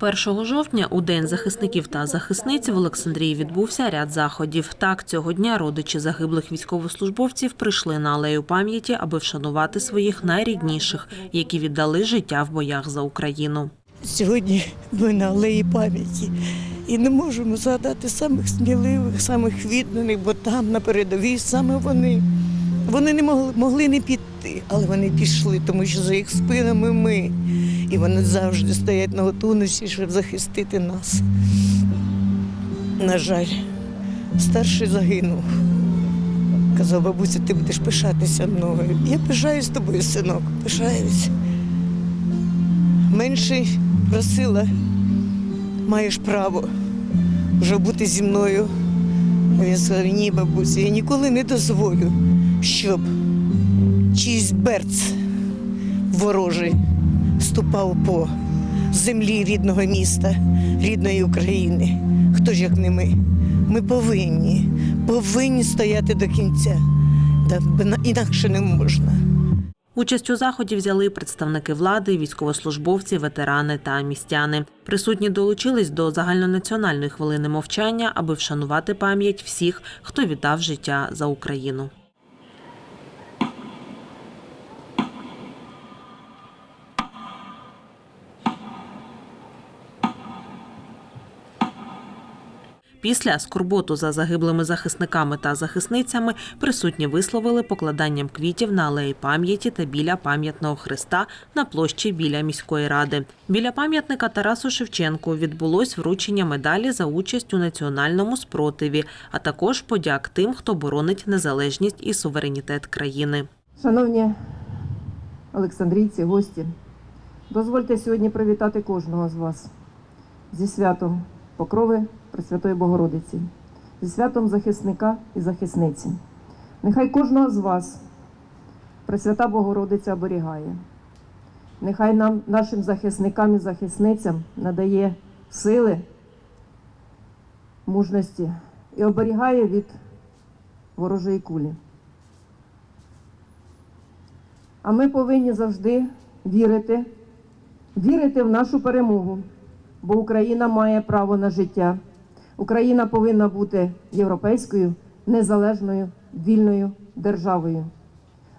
1 жовтня у День захисників та захисниць в Олександрії відбувся ряд заходів. Так, цього дня родичі загиблих військовослужбовців прийшли на алею пам'яті, аби вшанувати своїх найрідніших, які віддали життя в боях за Україну. Сьогодні ми на алеї пам'яті і не можемо згадати самих сміливих, самих відданих, бо там на передовій саме вони. Вони не могли, могли не піти, але вони пішли, тому що за їх спинами ми. І вони завжди стоять на готовності, щоб захистити нас. На жаль, старший загинув. Казав, бабуся, ти будеш пишатися мною. Я пишаюсь тобою, синок, пишаюсь. Менший просила, маєш право вже бути зі мною. Він сказав, ні, бабусю, я ніколи не дозволю, щоб чийсь берц ворожий ступав по землі рідного міста, рідної України. Хто ж як не ми? Ми повинні, повинні стояти до кінця. Інакше не можна. Участь у заході взяли представники влади, військовослужбовці, ветерани та містяни. Присутні долучились до загальнонаціональної хвилини мовчання, аби вшанувати пам'ять всіх, хто віддав життя за Україну. Після скорботу за загиблими захисниками та захисницями присутні висловили покладанням квітів на алеї пам'яті та біля пам'ятного хреста на площі біля міської ради. Біля пам'ятника Тарасу Шевченку відбулось вручення медалі за участь у національному спротиві, а також подяк тим, хто боронить незалежність і суверенітет країни. Шановні олександрійці, гості, дозвольте сьогодні привітати кожного з вас зі святом Покрови Пресвятої Богородиці, зі святом захисника і захисниці. Нехай кожного з вас Пресвята Богородиця оберігає. Нехай нам, нашим захисникам і захисницям надає сили, мужності і оберігає від ворожої кулі. А ми повинні завжди вірити, вірити в нашу перемогу, бо Україна має право на життя. Україна повинна бути європейською, незалежною, вільною державою.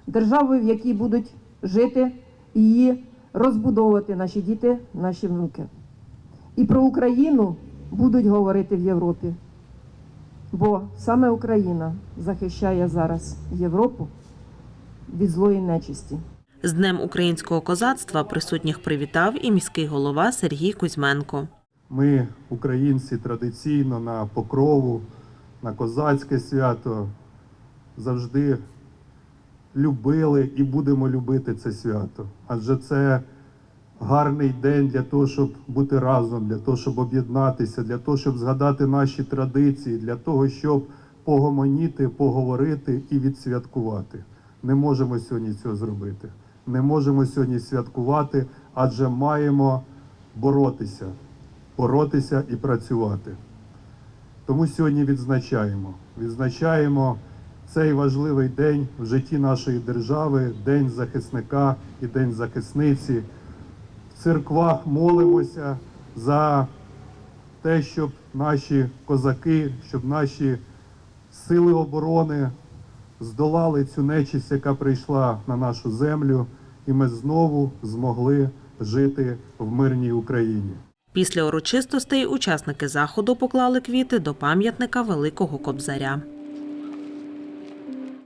Державою, в якій будуть жити і її розбудовувати наші діти, наші внуки. І про Україну будуть говорити в Європі, бо саме Україна захищає зараз Європу від злої нечисті. З Днем українського козацтва присутніх привітав і міський голова Сергій Кузьменко. Ми, українці, традиційно на покрову, на козацьке свято завжди любили і будемо любити це свято. Адже це гарний день для того, щоб бути разом, для того, щоб об'єднатися, для того, щоб згадати наші традиції, для того, щоб погомоніти, поговорити і відсвяткувати. Не можемо сьогодні цього зробити. Не можемо сьогодні святкувати, адже маємо боротися боротися і працювати. Тому сьогодні відзначаємо. Відзначаємо цей важливий день в житті нашої держави, День захисника і День захисниці. В церквах молимося за те, щоб наші козаки, щоб наші сили оборони здолали цю нечисть, яка прийшла на нашу землю, і ми знову змогли жити в мирній Україні. Після урочистостей учасники заходу поклали квіти до пам'ятника Великого Кобзаря.